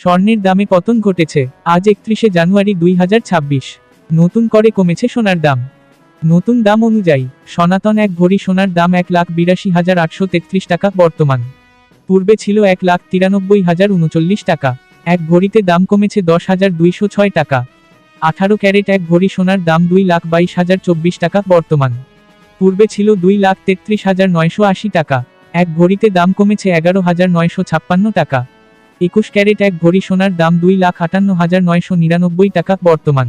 স্বর্ণের দামে পতন ঘটেছে। আজ একত্রিশে জানুয়ারি দুই হাজার ছাব্বিশ। নতুন করে কমেছে সোনার দাম। নতুন দাম অনুযায়ী, সনাতন এক ভরি সোনার দাম এক লাখ বিরাশি হাজার আটশো তেত্রিশ টাকা বর্তমান। পূর্বে ছিল এক লাখ তিরানব্বই হাজার উনচল্লিশ টাকা। এক ভরিতে দাম কমেছে দশ হাজার দুইশো ছয় টাকা। আঠারো ক্যারেট এক ভরি সোনার দাম দুই লাখ বাইশ হাজার চব্বিশ টাকা বর্তমান। পূর্বে ছিল দুই লাখ তেত্রিশ হাজার নয়শো আশি টাকা। এক ভরিতে দাম কমেছে এগারো হাজার নয়শো ছাপ্পান্ন টাকা। একুশ ক্যারেট এক ভরি সোনার দাম দুই লাখ আটান্ন হাজার নয়শো নিরানব্বই টাকা বর্তমান।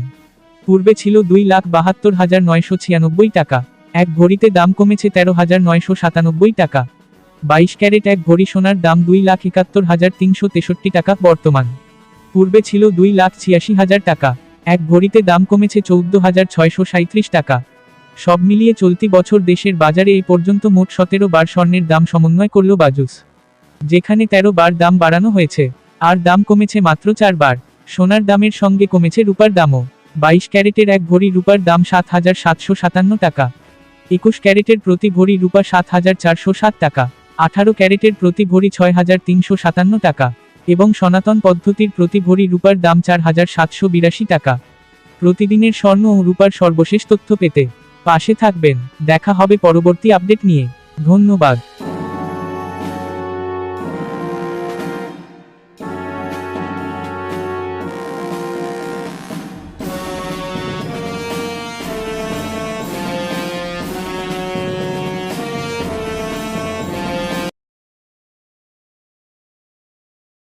পূর্বে ছিল দুই লাখ বাহাত্তর হাজার নয়শো ছিয়ানব্বই টাকা। এক ভরিতে দাম কমেছে তেরো হাজার নয়শো সাতানব্বই টাকা। বাইশ ক্যারেট এক ভরি সোনার দাম দুই লাখ একাত্তর হাজার তিনশো তেষট্টি টাকা বর্তমান। পূর্বে ছিল দুই লাখ ছিয়াশি হাজার টাকা। এক ভরিতে দাম কমেছে চৌদ্দ হাজার ছয়শো সাঁত্রিশ টাকা। সব মিলিয়ে চলতি বছর দেশের বাজারে এই পর্যন্ত মোট সতেরো বার স্বর্ণের দাম সমন্বয় করল বাজুস। যেখানে তেরো বার দাম বাড়ানো হয়েছে, আর দাম কমেছে মাত্র চার বার। সোনার দামের সঙ্গে কমেছে রূপার দামও। বাইশ ক্যারেটের এক ভরি রূপার দাম সাত হাজার সাতশো সাতান্ন টাকা। একুশ ক্যারেটের প্রতি ভরি রূপা সাত হাজার চারশো সাত টাকা। আঠারো ক্যারেটের প্রতি ভরি ছয় হাজার তিনশো সাতান্ন টাকা। এবং সনাতন পদ্ধতির প্রতি ভরি রূপার দাম চার হাজার সাতশো বিরাশি টাকা। প্রতিদিনের স্বর্ণ ও রূপার সর্বশেষ তথ্য পেতে পাশে থাকবেন। দেখা হবে পরবর্তী আপডেট নিয়ে। ধন্যবাদ।